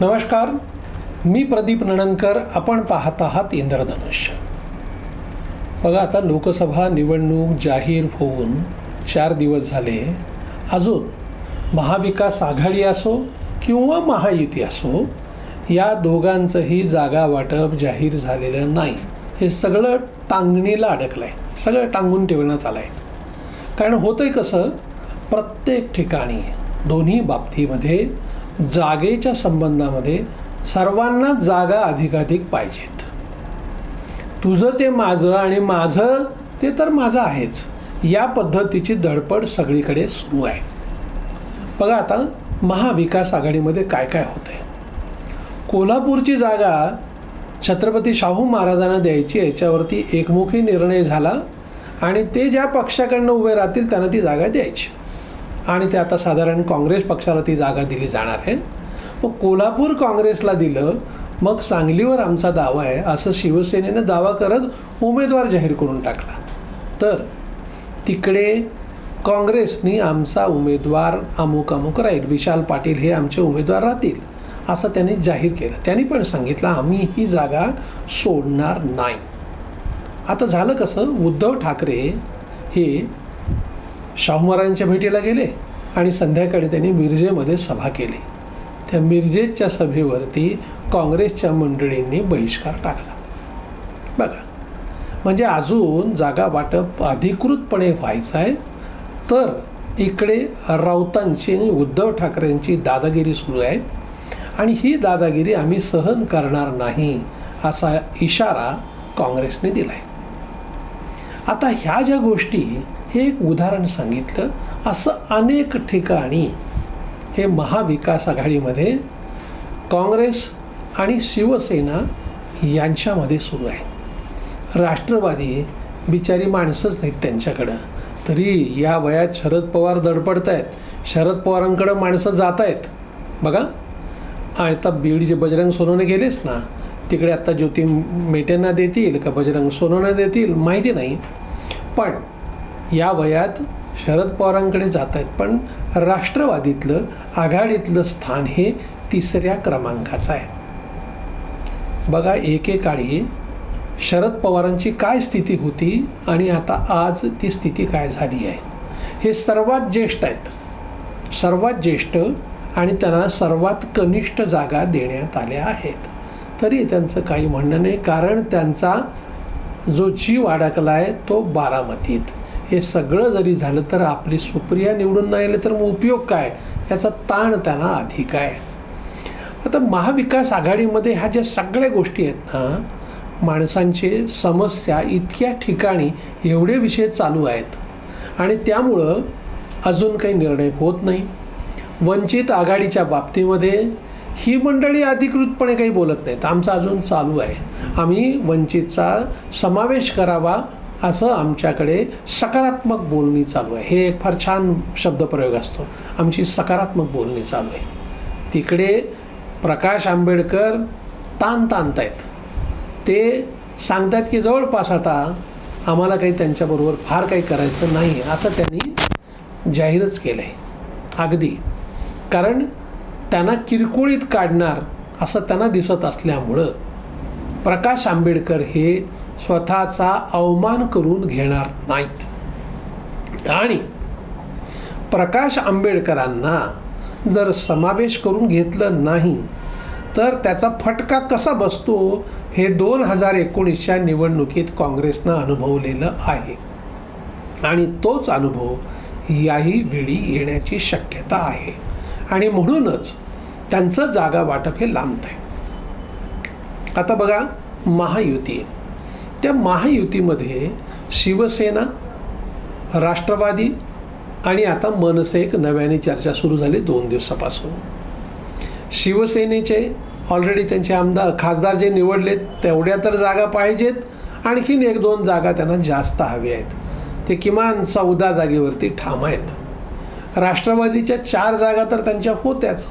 नमस्कार. मी प्रदीप नणनकर आपण पाहत आहात इंद्रधनुष्य. बघा आता लोकसभा निवडणूक जाहीर होऊन चार दिवस झाले. अजून महाविकास आघाडी असो किंवा महायुती असो या दोघांचंही जागा वाटप जाहीर झालेलं नाही. हे सगळं टांगणीला अडकलं आहे सगळं टांगून ठेवण्यात आलं आहे कारण होतं आहे कसं प्रत्येक ठिकाणी दोन्ही बाबतीमध्ये जागेच्या संबंधामध्ये सर्वांना जागा अधिकाधिक पाहिजेत. तुझं ते माझं आणि माझं ते तर माझं आहेच. या पद्धतीची धडपड सगळीकडे सुरू आहे. बघा आता महाविकास आघाडीमध्ये काय काय होतं आहे कोल्हापूरची जागा छत्रपती शाहू महाराजांना द्यायची याच्यावरती एकमुखी निर्णय झाला आणि ते ज्या पक्षाकडनं उभे राहतील त्यांना ती जागा द्यायची. आणि ते आता साधारण काँग्रेस पक्षाला ती जागा दिली जाणार आहे. मग कोल्हापूर काँग्रेसला दिलं मग सांगलीवर आमचा दावा आहे असं शिवसेनेनं दावा करत उमेदवार जाहीर करून टाकला. तर तिकडे काँग्रेसनी आमचा उमेदवार अमुक अमुक राहील विशाल पाटील हे आमचे उमेदवार राहतील असं त्यांनी जाहीर केलं. त्यांनी पण सांगितलं आम्ही ही जागा सोडणार नाही. आता झालं कसं उद्धव ठाकरे हे शाहू महाराजांच्या भेटीला गेले आणि संध्याकाळी त्यांनी मिरजेमध्ये सभा केली. त्या मिरजेच्या सभेवरती काँग्रेसच्या मंडळींनी बहिष्कार टाकला. बघा म्हणजे अजून जागा वाटप अधिकृतपणे व्हायचं आहे तर इकडे राऊतांची आणि उद्धव ठाकरेंची दादागिरी सुरू आहे आणि ही दादागिरी आम्ही सहन करणार नाही असा इशारा काँग्रेसने दिला आहे आता ह्या ज्या गोष्टी हे एक उदाहरण सांगितलं. असं अनेक ठिकाणी हे महाविकास आघाडीमध्ये काँग्रेस आणि शिवसेना यांच्यामध्ये सुरू आहे. राष्ट्रवादी बिचारी माणसंच नाहीत त्यांच्याकडं. तरी या वयात शरद पवार दडपडत आहेत शरद पवारांकडं माणसं जात आहेत बघा. आणि आता बीड जे बजरंग सोनवणे गेलेच ना तिकडे आत्ता ज्योती मेटेंना देतील का बजरंग सोनवणे देतील माहिती नाही. पण या वयात शरद पवारांकडे जात आहेत पण राष्ट्रवादीतलं आघाडीतलं स्थान हे तिसऱ्या क्रमांकाचं आहे. बघा एकेकाळी शरद पवारांची काय स्थिती होती आणि आता आज ती स्थिती काय झाली आहे? हे सर्वात ज्येष्ठ आहेत. सर्वात ज्येष्ठ आणि त्यांना सर्वात कनिष्ठ जागा देण्यात आल्या आहेत. तरी त्यांचं काही म्हणणं नाही कारण त्यांचा जो जीव अडकला आहे तो बारामतीत. हे सगळं जरी झालं तर आपली सुप्रिया निवडून नाही आले तर मग उपयोग काय? याचा ताण त्यांना अधिक आहे. आता महाविकास आघाडीमध्ये ह्या ज्या सगळ्या गोष्टी आहेत ना माणसांची समस्या इतक्या ठिकाणी एवढे विषय चालू आहेत. आणि त्यामुळं अजून काही निर्णय होत नाही. वंचित आघाडीच्या बाबतीमध्ये ही मंडळी अधिकृतपणे काही बोलत नाहीत. आमचं अजून चालू आहे. आम्ही वंचितचा समावेश करावा असं आमच्याकडे सकारात्मक बोलणी चालू आहे. हे एक फार छान शब्दप्रयोग असतो. आमची सकारात्मक बोलणी चालू आहे. तिकडे प्रकाश आंबेडकर ताण ताणतायत. ते सांगतायत की जवळपास आता आम्हाला काही त्यांच्याबरोबर फार काही करायचं नाही असं त्यांनी जाहीरच केलं आहे अगदी. कारण त्यांना किरकोळीत काढणार असं त्यांना दिसत असल्यामुळं प्रकाश आंबेडकर हे स्वतःचा अवमान करून घेणार नाहीत. आणि प्रकाश आंबेडकरांना जर समावेश करून घेतलं नाही तर त्याचा फटका कसा बसतो हे दोन हजार एकोणीसच्या निवडणुकीत काँग्रेसनं अनुभवलेलं आहे. आणि तोच अनुभव याही वेळी येण्याची शक्यता आहे. आणि म्हणूनच त्यांचं जागा वाटप हे लांबत आहे आता बघा महायुती. त्या महायुतीमध्ये शिवसेना राष्ट्रवादी आणि आता मनसे एक नव्याने चर्चा सुरू झाली दोन दिवसापासून. शिवसेनेचे ऑलरेडी त्यांचे आमदार खासदार जे निवडलेत तेवढ्या तर जागा पाहिजेत. आणखीन एक दोन जागा त्यांना जास्त हव्या आहेत. ते किमान चौदा जागेवरती ठाम आहेत. राष्ट्रवादीच्या चार जागा तर त्यांच्या होत्याच.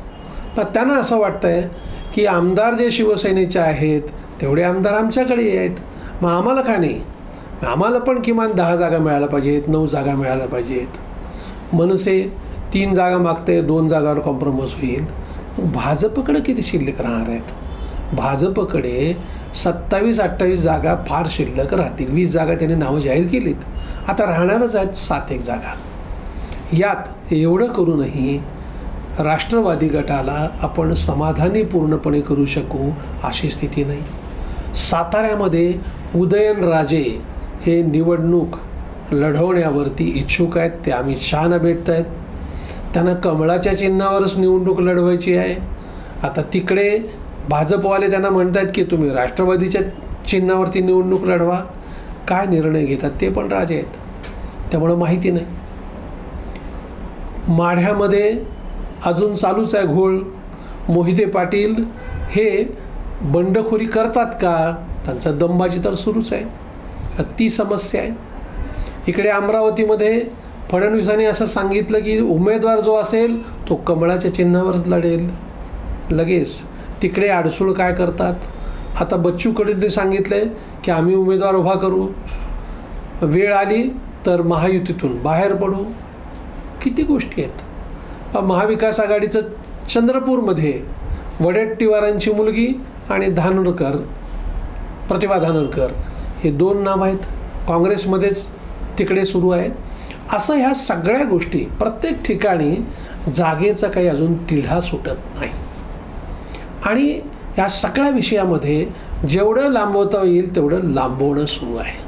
पण त्यांना असं वाटतंय की आमदार जे शिवसेनेचे आहेत तेवढे आमदार आमच्याकडे आहेत. मग आम्हाला का नाही? आम्हाला पण किमान दहा जागा मिळायला पाहिजेत नऊ जागा मिळायला पाहिजेत. मनसे तीन जागा मागते दोन जागावर कॉम्प्रोमाइज होईल. भाजपकडे किती शिल्लक राहणार आहेत? भाजपकडे सत्तावीस अठ्ठावीस जागा फार शिल्लक राहतील. वीस जागा त्यांनी नावं जाहीर केलीत. आता राहणारच आहेत सात एक जागा. यात एवढं करूनही राष्ट्रवादी गटाला आपण समाधानी पूर्णपणे करू शकू अशी स्थिती नाही. साताऱ्यामध्ये उदयनराजे हे निवडणूक लढवण्यावरती इच्छुक आहेत ते अमित शहाना भेटत आहेत. त्यांना कमळाच्या चिन्हावरच निवडणूक लढवायची आहे. आता तिकडे भाजपवाले त्यांना म्हणत आहेत की तुम्ही राष्ट्रवादीच्या चिन्हावरती निवडणूक लढवा. काय निर्णय घेतात ते पण राजे आहेत. त्यामुळं माहिती नाही. माढ्यामध्ये अजून चालूच आहे घोळ. मोहिते पाटील हे बंडखोरी करतात का? त्यांचा दमबाजी तर सुरूच आहे. ती समस्या आहे. इकडे अमरावतीमध्ये फडणवीसांनी असं सांगितलं की उमेदवार जो असेल तो कमळाच्या चिन्हावरच लढेल. लगेच. तिकडे आडसूळ काय करतात? आता बच्चू कडूंनी सांगितलं की आम्ही उमेदवार उभा करू. वेळ आली तर महायुतीतून बाहेर पडू. किती गोष्टी आहेत. महाविकास आघाडीचं चंद्रपूरमध्ये वडेट्टीवारांची मुलगी आणि धानोरकर प्रतिभा धानोरकर हे दोन नाव आहेत. काँग्रेसमध्येच तिकडे सुरू आहे. असं ह्या सगळ्या गोष्टी प्रत्येक ठिकाणी जागेचा काही अजून तिढा सुटत नाही. आणि या सगळ्या विषयामध्ये जेवढं लांबवता येईल तेवढं लांबवणं सुरू आहे.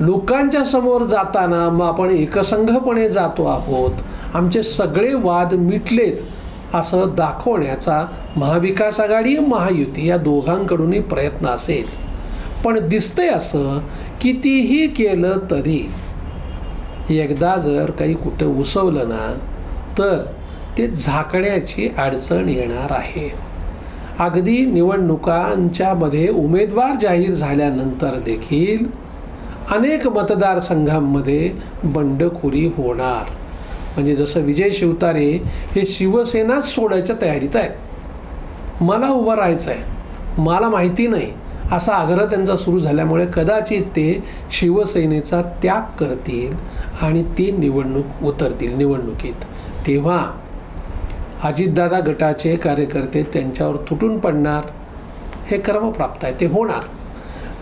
लोकांच्या समोर जाताना मग आपण एकसंघपणे जातो आहोत. आमचे सगळे वाद मिटलेत. असं दाखवण्याचा महाविकास आघाडी महायुती या दोघांकडूनही प्रयत्न असेल. पण दिसतंय असं कितीही केलं तरी एकदा जर काही कुठं उसवलं ना तर ते झाकण्याची अडचण येणार आहे. अगदी निवडणुकांच्यामध्ये उमेदवार जाहीर झाल्यानंतर देखील अनेक मतदारसंघांमध्ये बंडखोरी होणार. म्हणजे जसं विजय शिवतारे हे शिवसेनाच सोडायच्या तयारीत आहेत. मला उभं राहायचं आहे मला माहिती नाही. असा आग्रह त्यांचा सुरू झाल्यामुळे कदाचित ते शिवसेनेचा त्याग करतील आणि ते निवडणूक उतरतील निवडणुकीत. तेव्हा अजितदादा गटाचे कार्यकर्ते त्यांच्यावर तुटून पडणार हे क्रमप्राप्त आहे. ते होणार.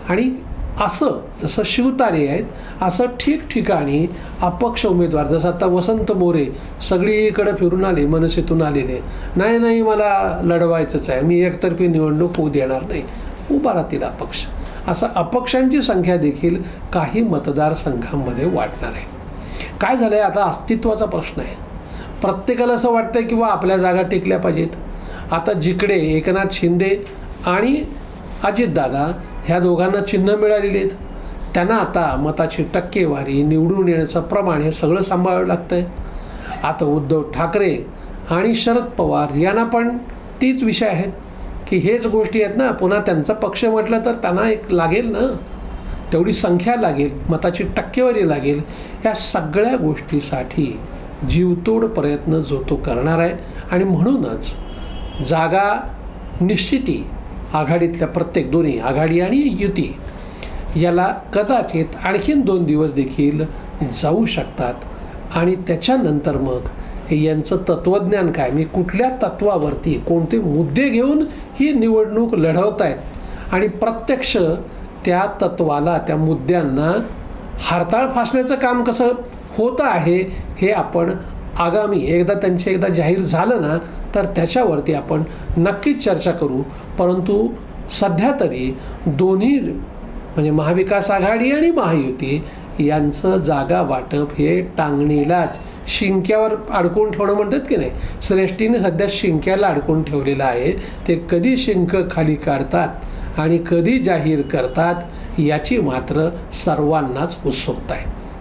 आणि असं जसं शिवतारे आहेत असं ठिकठिकाणी अपक्ष उमेदवार जसं आता वसंत मोरे सगळीकडे फिरून आले मनसेतून आलेले. नाही नाही मला लढवायचंच आहे. मी एकतर्फी निवडणूक होऊ देणार नाही. उभा राहतील अपक्ष. असं अपक्षांची संख्या देखील काही मतदारसंघांमध्ये वाढणार आहे. काय झालं आहे आता अस्तित्वाचा प्रश्न आहे. प्रत्येकाला असं वाटतं की बा आपल्या जागा टिकल्या पाहिजेत. आता जिकडे एकनाथ शिंदे आणि अजितदादा ह्या दोघांना चिन्ह मिळालेली आहेत. त्यांना आता मताची टक्केवारी निवडून येण्याचं प्रमाण हे सगळं सांभाळावं लागतं आहे आता उद्धव ठाकरे आणि शरद पवार यांना पण तीच विषय आहेत की हेच गोष्टी आहेत ना पुन्हा त्यांचा पक्ष म्हटलं तर त्यांना एक लागेल ना. तेवढी संख्या लागेल मताची टक्केवारी लागेल या सगळ्या गोष्टीसाठी जीवतोड प्रयत्न जो तो करणार आहे. आणि म्हणूनच जागा निश्चिती आघाडीतल्या प्रत्येक दोन्ही आघाडी आणि युती याला कदाचित आणखीन दोन दिवस देखील जाऊ शकतात. आणि त्याच्यानंतर मग यांचं तत्त्वज्ञान काय? मी कुठल्या तत्वावरती कोणते मुद्दे घेऊन ही निवडणूक लढवत आहेत आणि प्रत्यक्ष त्या तत्वाला त्या मुद्द्यांना हरताळ फासण्याचं काम कसं होतं आहे हे आपण आगामी एकदा त्यांचे एकदा जाहीर झालं ना तर त्याच्यावरती आपण नक्कीच चर्चा करू. परंतु सध्या तरी दोन्ही म्हणजे महाविकास आघाडी आणि महायुती यांचं जागा वाटप हे टांगणीलाच शिंक्यावर अडकून ठेवणं म्हणतात की नाही? श्रेष्ठीने सध्या शिंक्याला अडकून ठेवलेलं आहे. ते कधी शिंक खाली काढतात आणि कधी जाहीर करतात याची मात्र सर्वांनाच उत्सुकता आहे.